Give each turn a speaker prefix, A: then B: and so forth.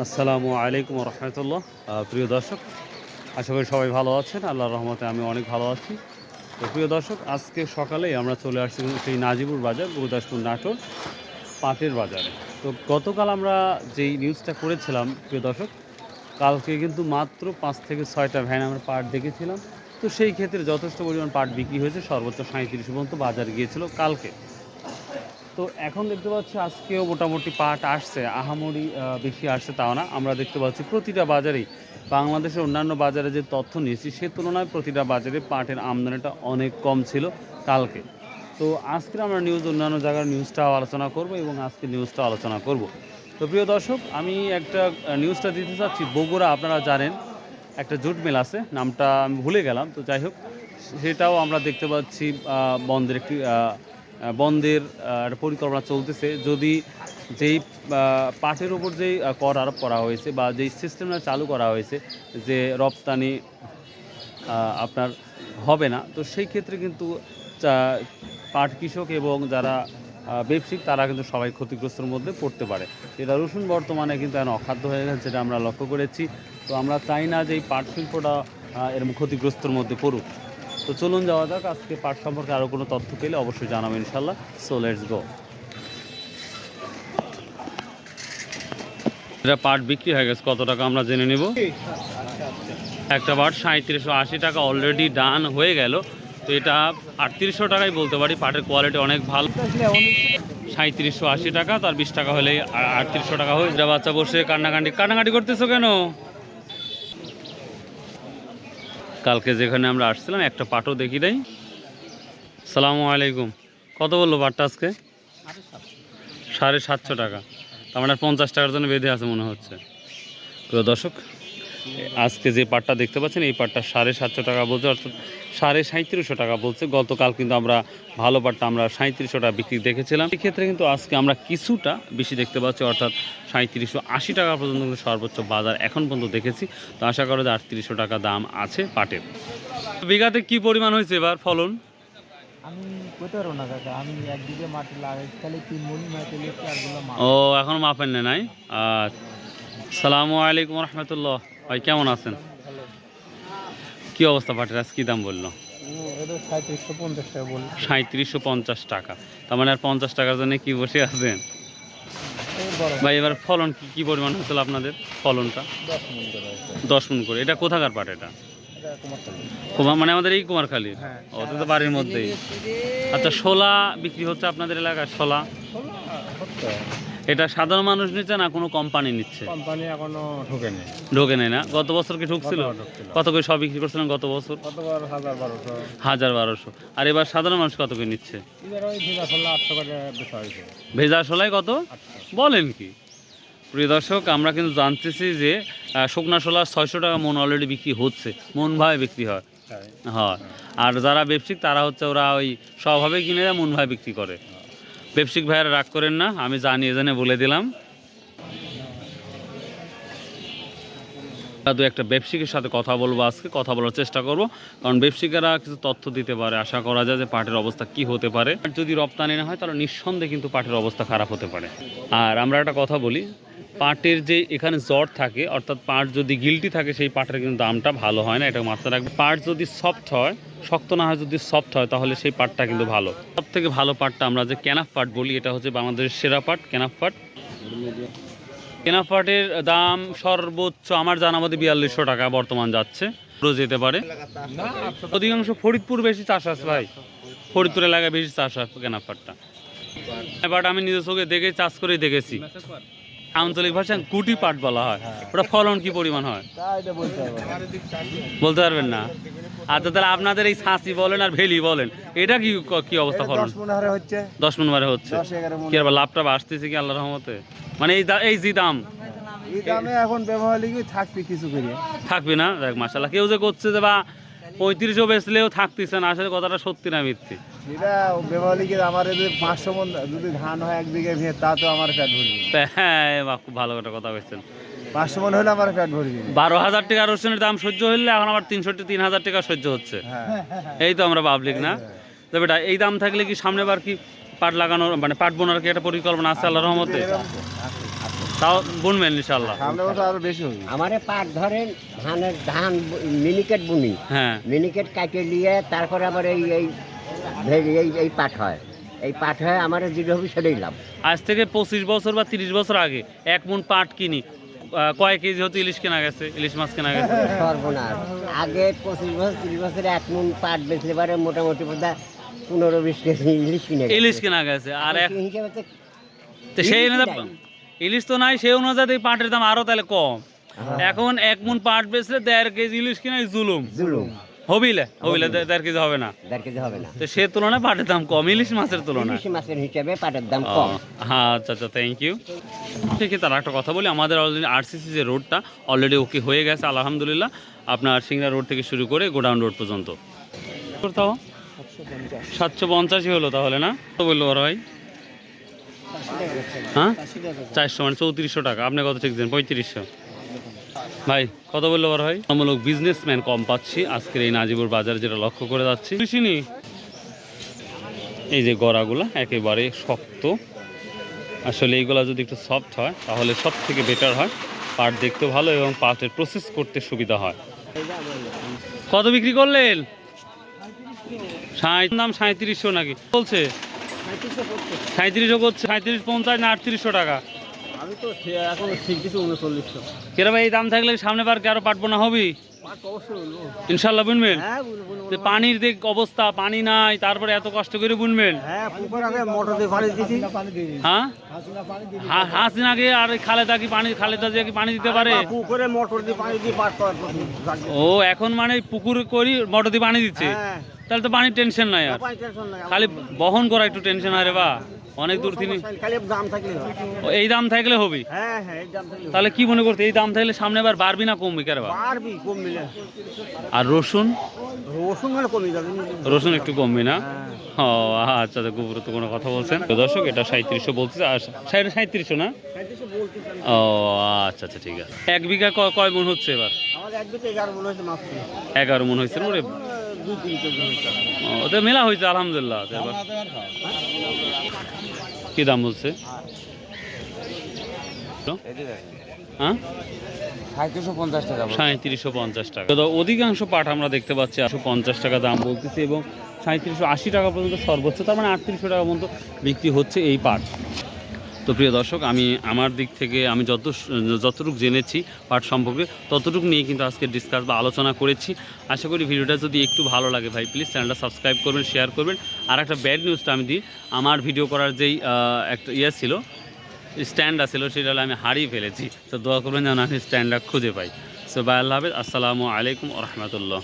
A: আসসালামু আলাইকুম রহমতুল্লাহ। প্রিয় দর্শক আশা করি সবাই ভালো আছেন আল্লাহর রহমতে আমি অনেক ভালো আছি। তো প্রিয় দর্শক আজকে সকালেই আমরা চলে আসছি সেই নাজিবুর বাজার গুরুদাসপুর নাটোর পাটের বাজারে। তো গতকাল আমরা যেই নিউজটা করেছিলাম প্রিয় দর্শক কালকে কিন্তু মাত্র পাঁচ থেকে ছয়টা ভ্যান আমরা পাট দেখেছিলাম। তো সেই ক্ষেত্রে যথেষ্ট পরিমাণ পাট বিক্রি হয়েছে সর্বোচ্চ সাঁত্রিশ পর্যন্ত বাজার গিয়েছিল কালকে। তো এখন দেখতে পাচ্ছি আজকেও মোটামুটি পাট আসছে, আহামরি বেশি আসছে তাও না। আমরা দেখতে পাচ্ছি প্রতিটা বাজারেই বাংলাদেশের অন্যান্য বাজারে যে তথ্য নিয়েছি, সে তুলনায় প্রতিটা বাজারে পাটের আমদানিটা অনেক কম ছিল কালকে। তো আজকে আমরা নিউজ অন্যান্য জায়গার নিউজটাও আলোচনা করব এবং আজকে নিউজটা আলোচনা করব। তো প্রিয় দর্শক, আমি একটা নিউজটা দিতে চাচ্ছি। বগুড়া, আপনারা জানেন, একটা জুট মিল আছে, নামটা আমি ভুলে গেলাম। তো যাই হোক, সেটাও আমরা দেখতে পাচ্ছি বন্ধের একটি বন্ধের পরিকল্পনা চলতেছে। যদি যেই পাটের ওপর যেই কর আরোপ করা হয়েছে বা যেই সিস্টেমটা চালু করা হয়েছে যে রপ্তানি আপনার হবে না, তো সেই ক্ষেত্রে কিন্তু পাট কৃষক এবং যারা ব্যবসায়িক তারা কিন্তু সবাই ক্ষতিগ্রস্তর মধ্যে পড়তে পারে। এটা রসুন বর্তমানে কিন্তু এখন অখাদ্য হয়ে গেছে, যেটা আমরা লক্ষ্য করেছি। তো আমরা চাই না যে এই পাট শিল্পটা এরকম ক্ষতিগ্রস্তের মধ্যে পড়ুক। তো চলুন যাওয়া যাক। আজকে পাট সম্পর্কে আরও কোনো তথ্য পেলে অবশ্যই জানাব ইনশাল্লাহ সো লেটস গো এটা পাট বিক্রি হয়ে গেছে। কত টাকা আমরা জেনে নেব? একটা পাট সাঁত্রিশশো আশি টাকা অলরেডি ডান হয়ে গেল। তো এটা আটত্রিশশো টাকাই বলতে পারি। পাটের কোয়ালিটি অনেক ভালো। সাঁত্রিশশো আশি টাকা, তার বিশ টাকা হলে আটত্রিশশো টাকা হয়ে যা বাচ্চা বসে কান্নাকাটি। কান্নাকাটি করতেছো কেন? কালকে যেখানে আমরা আসছিলাম, একটা পাটও দেখি নাই। সালাম আলাইকুম। কত বলল পাটটা আজকে? সাড়ে সাতশো টাকা। তার মানে পঞ্চাশ টাকার জন্য বেঁধে আছে মনে হচ্ছে। প্রিয় দর্শক আজকে যে পাটটা দেখতে পাচ্ছেন এই পাটটা সাড়ে সাতশো টাকা বলছে অর্থাৎ সাড়ে সাঁত্রিশশো টাকা বলছে। গতকাল কিন্তু আমরা ভালো পাটটা আমরা সাঁত্রিশশো টাকা বিক্রি দেখেছিলাম। এক্ষেত্রে কিন্তু আজকে আমরা কিছুটা বেশি দেখতে পাচ্ছি অর্থাৎ সাঁত্রিশশো আশি টাকা পর্যন্ত কিন্তু সর্বোচ্চ বাজার এখন পর্যন্ত দেখেছি। তো আশা করা যায় আটত্রিশশো টাকা দাম আছে পাটের বিঘাতে কি পরিমাণ হয়েছে এবার ফলন?
B: আমি কোথাও না কাকা আমি একদিকে মাটি লাগাই খালি তিন মনি মাটি লিখছি আর
A: ও এখন মাপেন নাই? আর সালামু আলাইকুম রহমতুল্লাহ। ভাই কেমন আছেন? কি অবস্থা পাটের? আজ কী দাম বলল?
B: সাঁত্রিশশো পঞ্চাশ টাকা।
A: তার মানে আর পঞ্চাশ টাকার জন্য কি বসে আছেন? ভাই এবার ফলন কি কি পরিমাণ হয়েছিল আপনাদের ফলনটা?
B: দশ মন করে।
A: এটা কোথাকার পাট এটা? কুমার মানে আমাদের এই কুমারখালীর?
B: হ্যাঁ।
A: তো বাড়ির মধ্যেই। আচ্ছা শোলা বিক্রি হচ্ছে আপনাদের এলাকায়? শোলা এটা সাধারণ মানুষ নিচ্ছে না কোনো কোম্পানি নিচ্ছে?
B: কোম্পানি এখনও ঢোকেনি।
A: ঢোকে নেয় না? গত বছর কি ঢুকছিল? কত করে সব বিক্রি করছিলেন গত বছর?
B: হাজার বারোশো।
A: আর এবার সাধারণ মানুষ কত করে নিচ্ছে?
B: এবার ওই ভিজা
A: শোলাই কত? বলেন কি। প্রিয় দর্শক আমরা কিন্তু জানতেছি যে শুকনা শোলা ছয়শো টাকা মন অলরেডি বিক্রি হচ্ছে। মন ভাবে বিক্রি হয়। হয়। আর যারা ব্যবসায়িক তারা হচ্ছে ওরা ওই স্বভাবে কিনে দেয় মন ভাবে বিক্রি করে। ব্যবসায়িক ভাইয়েরা রাগ করেন না, আমি জানি, এজন্য বলে দিলাম। দু একটা ব্যবসায়িকের সাথে কথা বলব আজকে, কথা বলার চেষ্টা করব। কারণ ব্যবসায়িকেরা কিছু তথ্য দিতে পারে, আশা করা যায় যে পাটের অবস্থা কি হতে পারে। যদি রপ্তানি না হয়, তাহলে নিঃসন্দেহে কিন্তু পাটের অবস্থা খারাপ হতে পারে। আর আমরা একটা কথা বলি পাটের যে এখানে জ্বর থাকে, অর্থাৎ পাট যদি গিলটি থাকে, সেই পাটের কিন্তু দামটা ভালো হয় না এটা মাথায় রাখবে। পাট যদি সফট হয়, শক্ত না হয় যদি সফট হয়, তাহলে সেই পাটটা কিন্তু ভালো। সব থেকে ভালো পাটটা আমরা যে কেনাফ পাট বলি, এটা হচ্ছে বাংলাদেশের সেরা পাট, কেনাফ পাট। কেনা পাটের দাম সর্বোচ্চ আমার জানা মতে বিয়াল্লিশশো টাকা বর্তমান যাচ্ছে যেতে পারে। অধিকাংশ ফরিদপুর বেশি চাষ আছে ভাই। ফরিদপুর এলাকায় বেশি চাষ হয় কেনা পাটটা আমি নিজের চোখে দেখে, চাষ করেই দেখেছি। আঞ্চলিক ভাষায় গুটি পাট বলা হয়। ওটা ফলন কি পরিমাণ হয়?
B: বলতে
A: পারবেন না? আচ্ছা তাহলে আপনাদের এই ছাঁচি বলেন আর ভেলি বলেন এটা কি কি অবস্থা ফলন?
B: দশ মনে
A: বারে হচ্ছে। কি আবার লাভটা আসতেছে কি আল্লাহ রহমতে? মানে এই এই যে দাম।
B: এই দামে এখন ব্যবহার থাকবে কিছু করে।
A: থাকবে না? দেখ মাসাল্লাহ কেউ যে করছে যে বা পঁয়ত্রিশও বেচলেও থাকতেছে না। আসলে কথাটা সত্যি না মিথ্যে।
B: এটা ব্যবহার আমার যদি পাঁচশো মন যদি ধান হয় তা তো আমার পেট ভরবে।
A: হ্যাঁ বাহ, খুব ভালো একটা কথা বলছেন।
B: পাঁচশো মন হলে আমার পেট ভরবে।
A: বারো হাজার টাকা রসুনের দাম সহ্য হলে এখন তিনশোটি তিন হাজার টাকা সহ্য হচ্ছে।
B: হ্যাঁ।
A: এই তো আমরা পাবলিক না। তো বেটা এই দাম থাকলে কি সামনে বার কি পাট লাগানোর মানে পাট বোনার কি একটা পরিকল্পনা আছে আল্লাহ রহমতে। তাও বুনবেন ইনশাল্লাহ
B: সামনে বছর আরও বেশি হবে।
C: আমারে পাট ধরেন ধানের ধান মিনিকেট বুনি।
A: হ্যাঁ।
C: মিনিকেট কাটে নিয়ে তারপরে আবার এই এই এই এই পাট হয়। এই পাট হয় আমার যেটা হবে সেটাই লাভ।
A: আজ থেকে পঁচিশ বছর বা তিরিশ বছর আগে এক মন পাট কিনি। কয় কেজি হতো ইলিশ কেনা গেছে? ইলিশ মাছ কেনা গেছে?
C: সর্বনাশ। আগে পঁচিশ বছর তিরিশ বছরে এক মন পাট বেচলে পারে মোটামুটি বোধহয় পনেরো বিশ কেজি ইলিশ কিনে
A: ইলিশ কেনা গেছে। আর এক
C: সেই হিসাবে
A: সেই। ইলিশ তো নাই সেই অনুযায়ী পাটের দাম আরও তাহলে কম।
C: হ্যাঁ।
A: এখন এক মন পাট বেচলে দেড় কেজি ইলিশ কিনাই জুলুম।
C: জুলুম।
A: হবিলে হবিলে দেড় কেজি হবে না।
C: দেড় কেজি হবে না।
A: তো সে তুলনায় পাটের দাম কম ইলিশ মাছের তুলনায়।
C: ইলিশ মাছের হিসাবে পাটের দাম কম।
A: হ্যাঁ আচ্ছা আচ্ছা থ্যাংক ইউ ঠিক আছে তার একটা কথা বলি আমাদের অলরেডি আরসিসি যে রোডটা অলরেডি ওকে হয়ে গেছে আলহামদুলিল্লাহ। আপনার সিংড়া রোড থেকে শুরু করে গোডাউন রোড পর্যন্ত। তাও সাতশো পঞ্চাশই হলো তাহলে না? তো বলল বড় ভাই? হ্যাঁ? চারশো মানে চৌত্রিশশো টাকা। আপনি কত ঠিক দেন পঁয়ত্রিশশো। ভাই কত বলল বড় ভাই? আমূলক বিজনেসম্যান কম পাচ্ছি। আজকের এই নাজিবুর বাজার যেটা লক্ষ্য করে যাচ্ছি। বুঝিনি এই যে গড়াগুলো একেবারে শক্ত। আসলে এইগুলো যদি একটু সফট হয় তাহলে সব থেকে বেটার হয়। পাট দেখতে ভালো এবং পাটের প্রসেস করতে সুবিধা হয়। কত বিক্রি করলেন? সাঁই দাম সাঁত্রিশশো নাকি? বলছে। সাঁত্রিশশো করছে। সাঁত্রিশ পঞ্চাশ না আটত্রিশশো টাকা।
B: আমি তো এখন ঠিক কিছু উনচল্লিশশো।
A: কেরা ভাই এই দাম থাকলে সামনে বার আরও পাটবো না হবি? ইনশাল্লাহ বুনবেন?
B: হ্যাঁ
A: যে পানির যে অবস্থা পানি নাই তারপরে এত কষ্ট করে বুনবেন?
B: হ্যাঁ
A: হ্যাঁ? হাসিন আগে আর খালেদা কি পানি খালেদা কি পানি দিতে পারে?
B: পুকুরে মোটর দিয়ে পানি দিয়ে
A: ও এখন মানে পুকুর করি মোটর দিয়ে পানি দিচ্ছে?
B: হ্যাঁ।
A: তাহলে তো পানির টেনশন নাই আর। খালি বহন করা একটু টেনশন আরে বা অনেক দূর তিনি
B: দাম থাকলে
A: এই দাম থাকলে হবে?
B: হ্যাঁ হ্যাঁ এই দাম থাকলে
A: তাহলে কি মনে করতে এই দাম থাকলে সামনে আবার বাড়বি না কমবি কেন
B: মিলে
A: আর রসুন?
B: রসুন
A: একটু কমবি না?
B: হ্যাঁ।
A: ও আচ্ছা তো খুব গুরুত্বপূর্ণ কথা বলছেন। তো দর্শক এটা সাঁত্রিশশো বলছে আর সাইড সাঁত্রিশশো না। ও আচ্ছা আচ্ছা ঠিক আছে। এক বিঘা কয় মন হচ্ছে এবার?
B: এগারো মনে হয়েছে
A: এগারো মন হয়েছে ওতে মেলা হয়েছে, আলহামদুলিল্লাহ কি দাম বলছে? হ্যাঁ?
B: পঞ্চাশ টাকা।
A: অধিকাংশ পাট আমরা দেখতে পাচ্ছি একশো পঞ্চাশ টাকা দাম বলতেছি এবং সাঁত্রিশশো আশি টাকা পর্যন্ত সর্বোচ্চ, তার মানে আটত্রিশশো টাকা পর্যন্ত বিক্রি হচ্ছে এই পাট। তো প্রিয় দর্শক, আমি আমার দিক থেকে আমি যত যতটুকু জেনেছি পাঠ সম্পর্কে, ততটুকু নিয়ে কিন্তু আজকে ডিসকাস বা আলোচনা করেছি। আশা করি ভিডিওটা যদি একটু ভালো লাগে ভাই প্লিজ চ্যানেলটা সাবস্ক্রাইব করবেন শেয়ার করবেন। আর একটা ব্যাড নিউজটা আমি দিই, আমার ভিডিও করার যেই একটা ইয়ে ছিল স্ট্যান্ড আছিল সেটা আমি হারিয়ে ফেলেছি। তো দোয়া করবেন যেন আমি স্ট্যান্ডটা খুঁজে পাই। সো বাই আল্লাহ হাফেজ, আসসালামু আলাইকুম রহমতুল্লাহ।